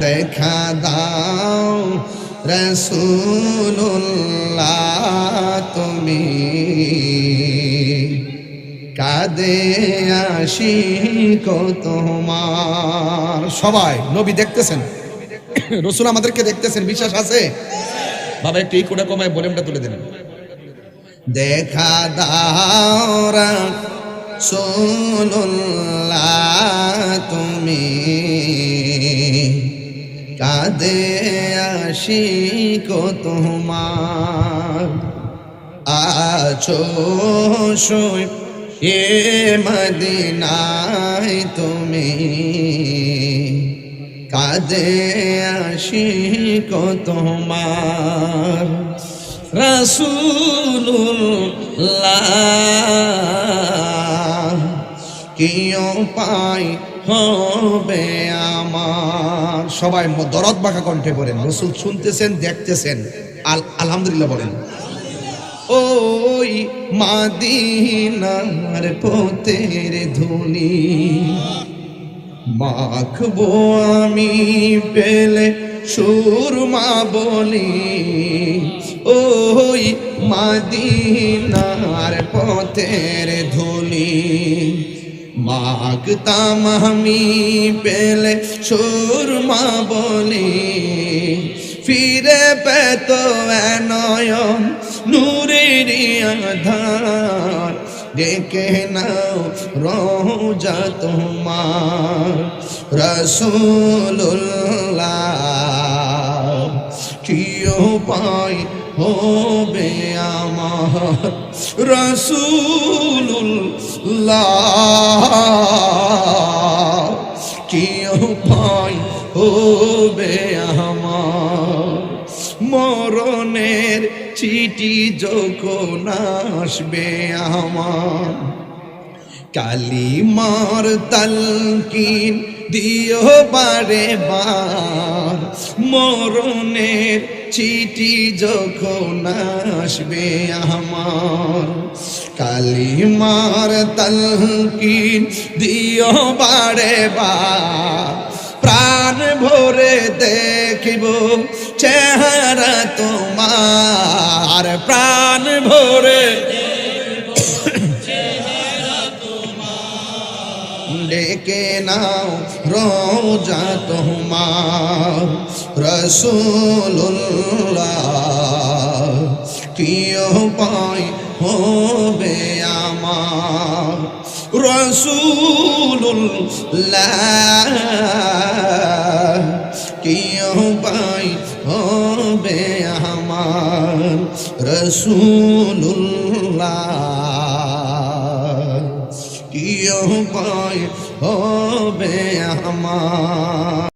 দেখা দাও রসুল্লাহ তুমি। কাদে আসি তোমার। সবাই, নবী দেখতেছেন? রসুল আমাদেরকে দেখতেছেন, বিশ্বাস আছে? বাবা, একটু এই কোটা কমায় বলেমটা তুলে দেন দেখা দাও রসুল্লাহ তুমি। কাদে আসি কো তোমার। আছো শুই এ মদিনায় তুমি। কাদে আসি কো তোমার। রসুল্লাহ কিও পাই হবে আমার। সবাই দরদ বাঁকা কণ্ঠে বলেন, রসুল শুনতেছেন, দেখতেছেন। আল আলহামদুলিল্লাহ বলেন। ওই মাদিনার পোতের ধুনি, মাখবো আমি পেলে সুরমা বলি। ওই মাদিনার পথের ধুলি মাগতাম আমি পেলে সুরমা বলি ফিরে পেত নয়ন নূরের আধার। ডেকে নাও রোজা তোমার। রসুল্লাহ হবে আমার রসুল্লাহ কিও পাই হবে আমার মরণের চিঠি যখন আসবে আমার। কালিমার তালকিন দিও বারে বার। মরণের চিঠি যখন আসবে আমার, কালিমার তালকিন দিও বারে বা। প্রাণ ভরে দেখিব চেহারা তোমার, প্রাণ ভরে ডেকে নাও রোজা তোমার রসুল্লাহ কিও পাই হবে আমার রসুল্লাহ কিও পাই হবে আমার রসুল্লাহ কিয় পায় হবে আমার।